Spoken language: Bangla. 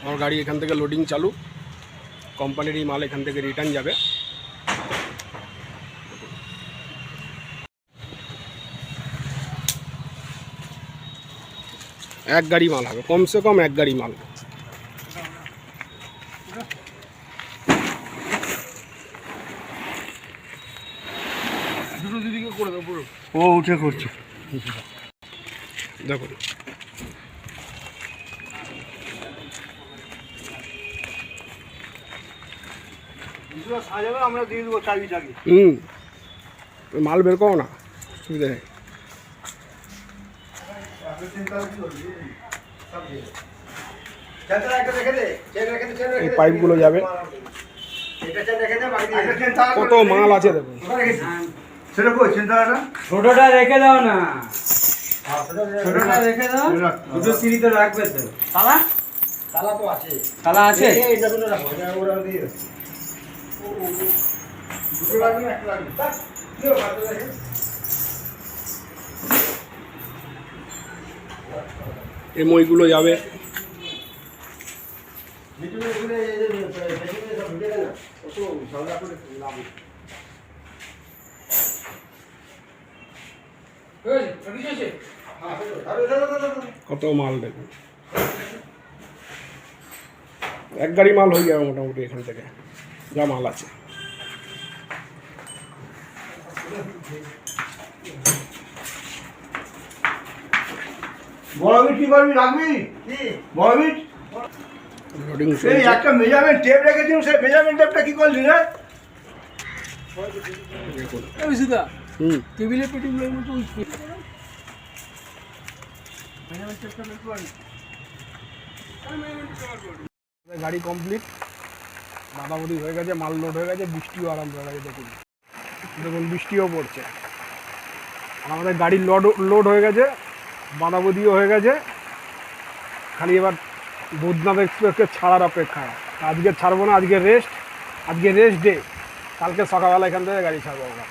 আমার গাড়ি এখান থেকে লোডিং চালু কোম্পানির এই মাল এখান থেকে রিটার্ন যাবে এক গাড়ি মাল হবে কমসে কম এক গাড়ি মাল দুটো দিদিকে করে দেবো পুরো। ও উঠে করছে। দেখুন সাজাবে আমরা দিয়ে দেবো চাবি চাবি হুম মাল বের করো না সুবিধা নেই এই পাইপগুলো যাবে কত মাল আছে না ছোটটা রেখে দাও না ছোটটা রেখে দাও দুটো সিঁড়ি তো রাখবে তো তালা তালা তো আছে তালা আছে এই মইগুলো যাবে। কত মাল দেখুন এক গাড়ি মাল হয়ে যাবে মোটামুটি এখান থেকে যা মাল আছে। বড় বিট কি করবি রাখবি? বড় বিট এই একটা মেজারমেন্ট টেপ রেখেছিলাম সেই মেজারমেন্ট টেপটা কি করলি রে? সুদা হুম। টেবিলের পেটিগুলোর মতো ওই গাড়ি কমপ্লিট বাদাবদি হয়ে গেছে, মাল লোড হয়ে গেছে, বৃষ্টিও আরাম হয়ে গেছে, দেখুন। দেখুন, বৃষ্টিও পড়ছে। আর আমাদের গাড়ির লোড লোড হয়ে গেছে বাদাবদিও হয়ে গেছে। খালি এবার বুধনাথ এক্সপ্রেসকে ছাড়ার অপেক্ষা। আজকে ছাড়বো না, আজকে রেস্ট আজকে রেস্ট ডে কালকে সকালবেলা এখান থেকে গাড়ি ছাড়বো আমরা।